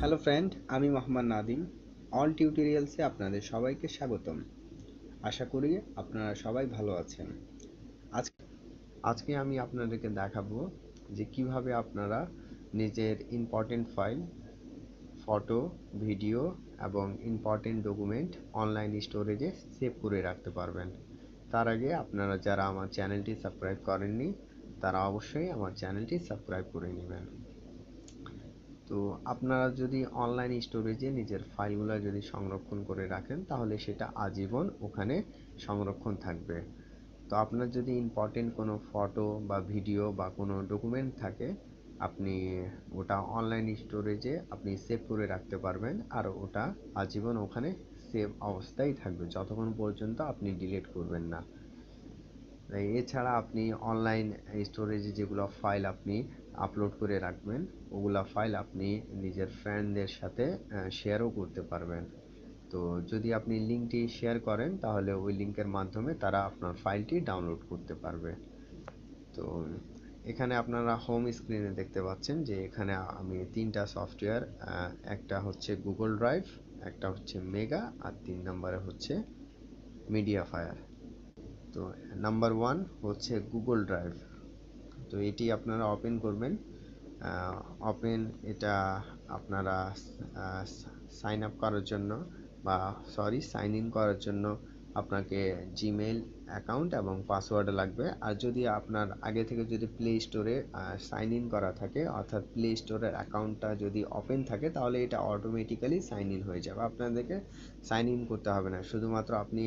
Hello friend আমি Mohammad Nadim. All টিউটোরিয়ালসে আপনাদের সবাইকে স্বাগতম। আশা করি আপনারা সবাই ভালো আছেন। আজ আজকে আমি আপনাদেরকে দেখাবো যে কীভাবে আপনারা নিজের ইম্পর্টেন্ট ফাইল ফটো ভিডিও এবং ইম্পর্টেন্ট ডকুমেন্ট অনলাইন স্টোরেজে সেভ করে রাখতে পারবেন। তার আগে আপনারা যারা আমার চ্যানেলটি সাবস্ক্রাইব করেননি, তারা অবশ্যই আমার চ্যানেলটি সাবস্ক্রাইব করে নেবেন। তো আপনারা যদি অনলাইন স্টোরেজে নিজের ফাইলগুলো যদি সংরক্ষণ করে রাখেন, তাহলে সেটা আজীবন ওখানে সংরক্ষণ থাকবে। তো আপনার যদি ইম্পর্টেন্ট কোনো ফটো বা ভিডিও বা কোনো ডকুমেন্ট থাকে, আপনি ওটা অনলাইন স্টোরেজে আপনি সেভ করে রাখতে পারবেন আর ওটা আজীবন ওখানে সেভ অবস্থায় থাকবে, যতক্ষণ পর্যন্ত আপনি ডিলিট করবেন না। এছাড়া আপনি অনলাইন স্টোরেজে যেগুলো ফাইল আপনি আপলোড করে রাখবেন, ওগুলা ফাইল আপনি নিজের ফ্রেন্ডদের সাথে শেয়ারও করতে পারবেন। তো যদি আপনি লিঙ্কটি শেয়ার করেন, তাহলে ওই লিঙ্কের মাধ্যমে তারা আপনার ফাইলটি ডাউনলোড করতে পারবে। তো এখানে আপনারা হোম স্ক্রিনে দেখতে পাচ্ছেন যে এখানে আমি তিনটা সফটওয়্যার একটা হচ্ছে গুগল ড্রাইভ একটা হচ্ছে মেগা আর তিন নম্বরে হচ্ছে মিডিয়া ফায়ার তো নাম্বার ওয়ান হচ্ছে গুগল ড্রাইভ তো এটি আপনারা ওপেন করবেন। ওপেন এটা আপনারা সাইন আপ করার জন্য বা সরি সাইন ইন করার জন্য আপনাকে জিমেল অ্যাকাউন্ট এবং পাসওয়ার্ড লাগবে। আর যদি আপনার আগে থেকে যদি প্লে স্টোরে সাইন ইন করা থাকে, অর্থাৎ প্লে স্টোরের অ্যাকাউন্টটা যদি ওপেন থাকে, তাহলে এটা অটোমেটিক্যালি সাইন ইন হয়ে যাবে। আপনাদেরকে সাইন ইন করতে হবে না। শুধুমাত্র আপনি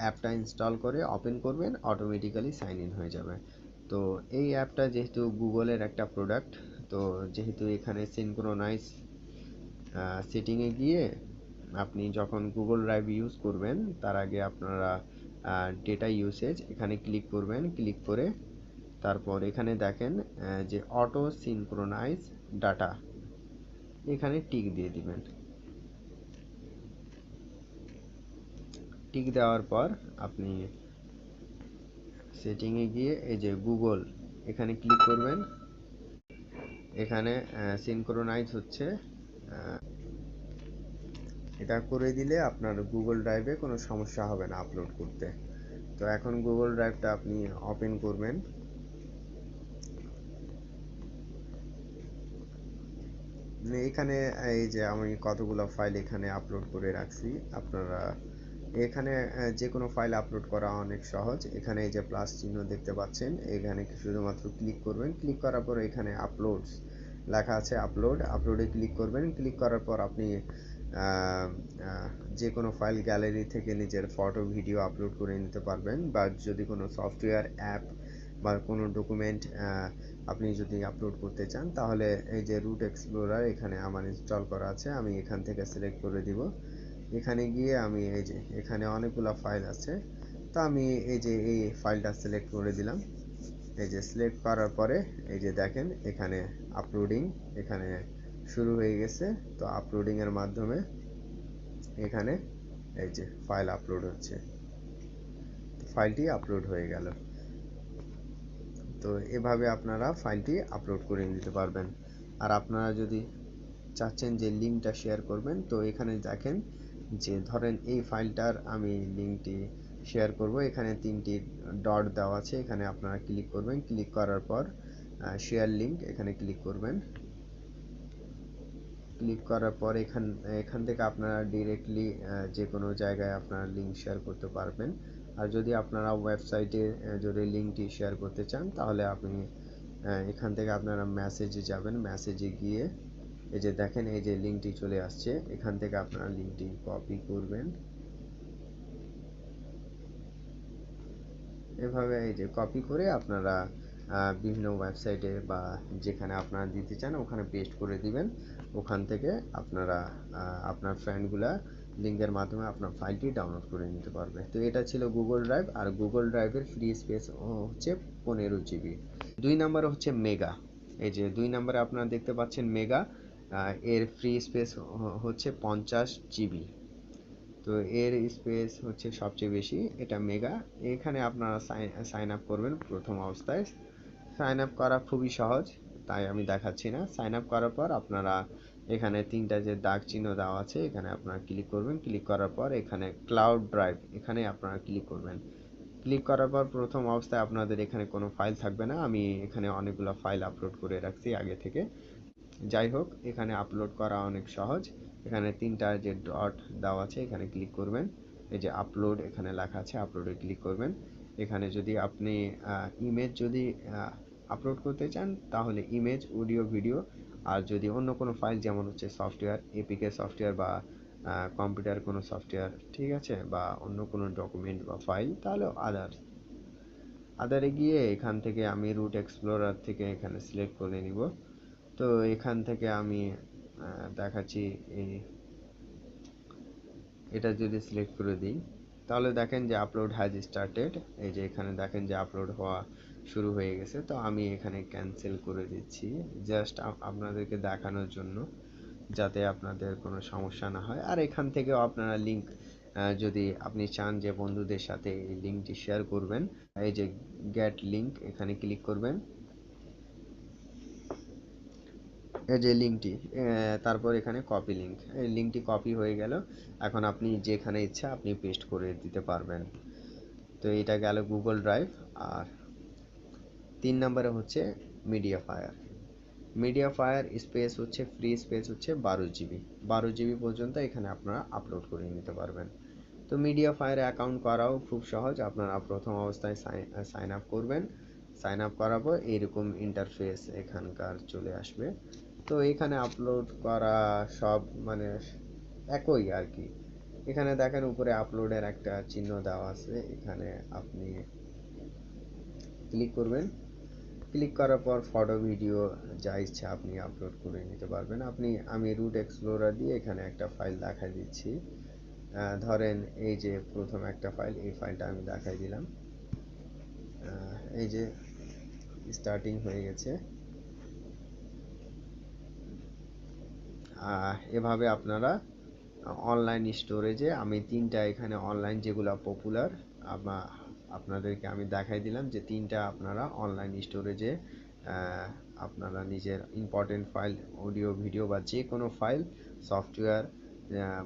অ্যাপটা ইনস্টল করে ওপেন করবেন অটোমেটিক্যালি সাইন ইন হয়ে যাবে। তো এই অ্যাপটা যেহেতু গুগলের একটা প্রোডাক্ট তো যেহেতু এখানে সিনক্রোনাইজ সেটিংয়ে গিয়ে আপনি যখন গুগল ড্রাইভ ইউজ করবেন, তার আগে আপনারা ডেটা ইউসেজ এখানে ক্লিক করবেন ক্লিক করে তারপর এখানে দেখেন যে অটো সিনক্রোনাইজ ডাটা এখানে টিক দিয়ে দিবেন। টিক দেওয়ার পর আপনি সেটিংয়ে গিয়ে এই যে গুগল এখানে ক্লিক করবেন। এখানে সিনক্রোনাইজ হচ্ছে এটা করে দিলে আপনার গুগল ড্রাইভে কোনো সমস্যা হবে না আপলোড করতে। তো এখন গুগল ড্রাইভটা আপনি ওপেন করবেন। এখানে, এই যে আমি কতগুলো ফাইল এখানে আপলোড করে রাখছি, আপনারা এখানে যে কোনো ফাইল আপলোড করা অনেক সহজ। এখানে এই যে প্লাস চিহ্ন দেখতে পাচ্ছেন, এখানে শুধুমাত্র ক্লিক করবেন। ক্লিক করার পর এখানে আপলোডস লেখা আছে আপলোড আপলোডে ক্লিক করবেন। ক্লিক করার পর আপনি যে কোনো ফাইল গ্যালারি থেকে নিজের ফটো ভিডিও আপলোড করে নিতে পারবেন বা যদি কোনো সফটওয়্যার অ্যাপ বা কোনো ডকুমেন্ট আপনি যদি আপলোড করতে চান, তাহলে এই যে রুট এক্সপ্লোরার এখানে আমার ইনস্টল করা আছে, আমি এখান থেকে সিলেক্ট করে দিব। এখানে গিয়ে আমি এই যে, এখানে অনেকগুলো ফাইল আছে, তা আমি এই যে এই ফাইলটা সিলেক্ট করে দিলাম। এই যে সিলেক্ট করার পরে এই যে দেখেন, এখানে আপলোডিং এখানে শুরু হয়ে গেছে। তো আপলোডিং এর মাধ্যমে এখানে এই যে ফাইল আপলোড হচ্ছে। ফাইলটি আপলোড হয়ে গেল। তো এভাবে আপনারা ফাইলটি আপলোড করে নিতে পারবেন। আর আপনারা যদি চাচ্ছেন যে লিঙ্কটা শেয়ার করবেন, তো এখানে দেখেন যে ধরেন এই ফাইলটার আমি লিঙ্কটি শেয়ার করব। এখানে তিনটি ডট দেওয়া আছে। এখানে আপনারা ক্লিক করবেন। ক্লিক করার পর শেয়ার লিঙ্ক এখানে ক্লিক করবেন। ক্লিক করার পর এখান এখান থেকে আপনারা ডিরেক্টলি যে কোনো জায়গায় আপনারা লিঙ্ক শেয়ার করতে পারবেন। আর যদি আপনারা ওয়েবসাইটে যদি লিঙ্কটি শেয়ার করতে চান, তাহলে আপনি এখান থেকে আপনারা মেসেজে যাবেন। মেসেজে গিয়ে এই যে দেখেন, এই যে লিঙ্কটি চলে আসছে। এখান থেকে আপনারা লিঙ্কটি কপি করবেন। এভাবে এই যে কপি করে আপনারা বিভিন্ন ওয়েবসাইটে বা যেখানে আপনারা দিতে চান, ওখানে পেস্ট করে দিবেন। ওখান থেকে আপনারা আপনার ফ্রেন্ডগুলা লিঙ্কের মাধ্যমে আপনার ফাইলটি ডাউনলোড করে নিতে পারবে। তো এটা ছিল গুগল ড্রাইভ আর গুগল ড্রাইভের ফ্রি স্পেস হচ্ছে পনেরো জিবি দুই নম্বরে হচ্ছে মেগা এই যে দুই নম্বরে আপনারা দেখতে পাচ্ছেন মেগা এর ফ্রি স্পেস হচ্ছে পঞ্চাশ জিবি তো এর স্পেস হচ্ছে সবচেয়ে বেশি, এটা মেগা এখানে আপনারা সাইন আপ করবেন প্রথম অবস্থায়। সাইন আপ করা খুবই সহজ, তাই আমি দেখাচ্ছি না। সাইন আপ করার পর আপনারা এখানে তিনটা যে দাগ চিহ্ন দেওয়া আছে, এখানে আপনারা ক্লিক করবেন। ক্লিক করার পর এখানে ক্লাউড ড্রাইভ এখানে আপনারা ক্লিক করবেন। ক্লিক করার পর প্রথম অবস্থায় আপনাদের এখানে কোনো ফাইল থাকবে না। আমি এখানে অনেকগুলো ফাইল আপলোড করে রাখছি আগে থেকে। যাই হোক, এখানে আপলোড করা অনেক সহজ। এখানে তিনটা যে ডট দেওয়া আছে, এখানে ক্লিক করবেন। এই যে আপলোড এখানে লেখা আছে আপলোডে ক্লিক করবেন। এখানে যদি আপনি ইমেজ যদি আপলোড করতে চান, তাহলে ইমেজ অডিও ভিডিও আর যদি অন্য কোনো ফাইল যেমন হচ্ছে সফটওয়্যার এপিকে সফটওয়্যার বা কম্পিউটার কোনো সফটওয়্যার ঠিক আছে? বা অন্য কোনো ডকুমেন্ট বা ফাইল তাহলে আদার আদারে গিয়ে এখান থেকে আমি রুট এক্সপ্লোরার থেকে এখানে সিলেক্ট করে নিব। তো এখান থেকে আমি দেখাচ্ছি এই, এটা যদি সিলেক্ট করে দিই, তাহলে দেখেন যে আপলোড হ্যাজ স্টার্টেড এই যে এখানে দেখেন যে আপলোড হওয়া শুরু হয়ে গেছে, তো আমি এখানে ক্যান্সেল করে দিচ্ছি। জাস্ট আপনাদেরকে দেখানোর জন্য, যাতে আপনাদের কোনো সমস্যা না হয়। আর এখান থেকেও আপনারা লিঙ্ক যদি আপনি চান যে বন্ধুদের সাথে এই লিঙ্কটি শেয়ার করবেন, এই যে গেট লিঙ্ক এখানে ক্লিক করবেন। এই যে লিঙ্কটি তারপর এখানে কপি লিঙ্ক এই লিঙ্কটি কপি হয়ে গেল। এখন আপনি যেখানে ইচ্ছা, আপনি পেস্ট করে দিতে পারবেন। তো এটা গেল গুগল ড্রাইভ আর তিন নম্বরে হচ্ছে media fire media fire space হচ্ছে ফ্রি স্পেস হচ্ছে বারো জিবি বারো জিবি পর্যন্ত এখানে আপনারা আপলোড করে নিতে পারবেন। তো মিডিয়া ফায়ার অ্যাকাউন্ট করাও খুব সহজ। আপনারা প্রথম অবস্থায় সাইন আপ করবেন। সাইন আপ করার পর এইরকম ইন্টারফেস এখানকার চলে আসবে। তো এখানে আপলোড করা সব মানে একই আর কি। এখানে দেখেন উপরে আপলোডের একটা চিহ্ন দেওয়া আছে। এখানে আপনি ক্লিক করবেন। ক্লিক করার পর ফটো ভিডিও যা ইচ্ছা আপনি আপলোড করে নিতে পারবেন। আপনি, আমি রুট এক্সপ্লোরার দিয়ে এখানে একটা ফাইল দেখাই দিচ্ছি। ধরেন এই যে প্রথম একটা ফাইল এই ফাইলটা আমি দেখাই দিলাম। এই যে স্টার্টিং হয়ে গেছে। এভাবে আপনারা অনলাইন স্টোরেজে আমি তিনটা এখানে অনলাইন যেগুলো পপুলার আপনাদেরকে আমি দেখাই দিলাম যে তিনটা আপনারা অনলাইন স্টোরেজে আপনারা নিজের ইম্পর্টেন্ট ফাইল অডিও ভিডিও বা যে কোনো ফাইল সফটওয়্যার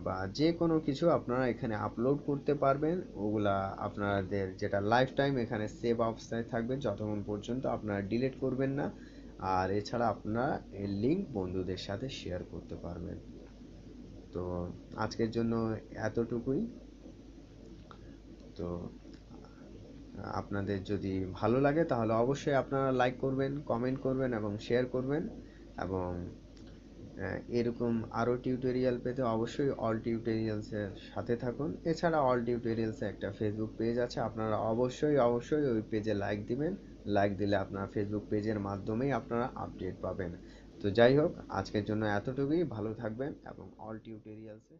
বা যে কোনো কিছু আপনারা এখানে আপলোড করতে পারবেন। ওগুলা আপনাদের যেটা লাইফ টাইম এখানে সেভ অবস্থায় থাকবে, যতক্ষণ পর্যন্ত আপনারা ডিলিট করবেন না। আর এছাড়া আপনারা এর লিঙ্ক বন্ধুদের সাথে শেয়ার করতে পারবেন। তো আজকের জন্য এতটুকুই। তো আপনাদের যদি ভালো লাগে, তাহলে অবশ্যই আপনারা লাইক করবেন কমেন্ট করবেন এবং শেয়ার করবেন এবং এরকম আরও টিউটোরিয়াল পেতে অবশ্যই অল টিউটোরিয়ালসের সাথে থাকুন। এছাড়া অল টিউটোরিয়ালসে একটা ফেসবুক পেজ আছে, আপনারা অবশ্যই অবশ্যই ওই পেজে লাইক দিবেন। লাইক দিলে আপনার ফেসবুক পেজের মাধ্যমেই আপনারা আপডেট পাবেন। তো যাই হোক, আজকের জন্য এতটুকুই। ভালো থাকবেন এবং অল টিউটোরিয়ালসে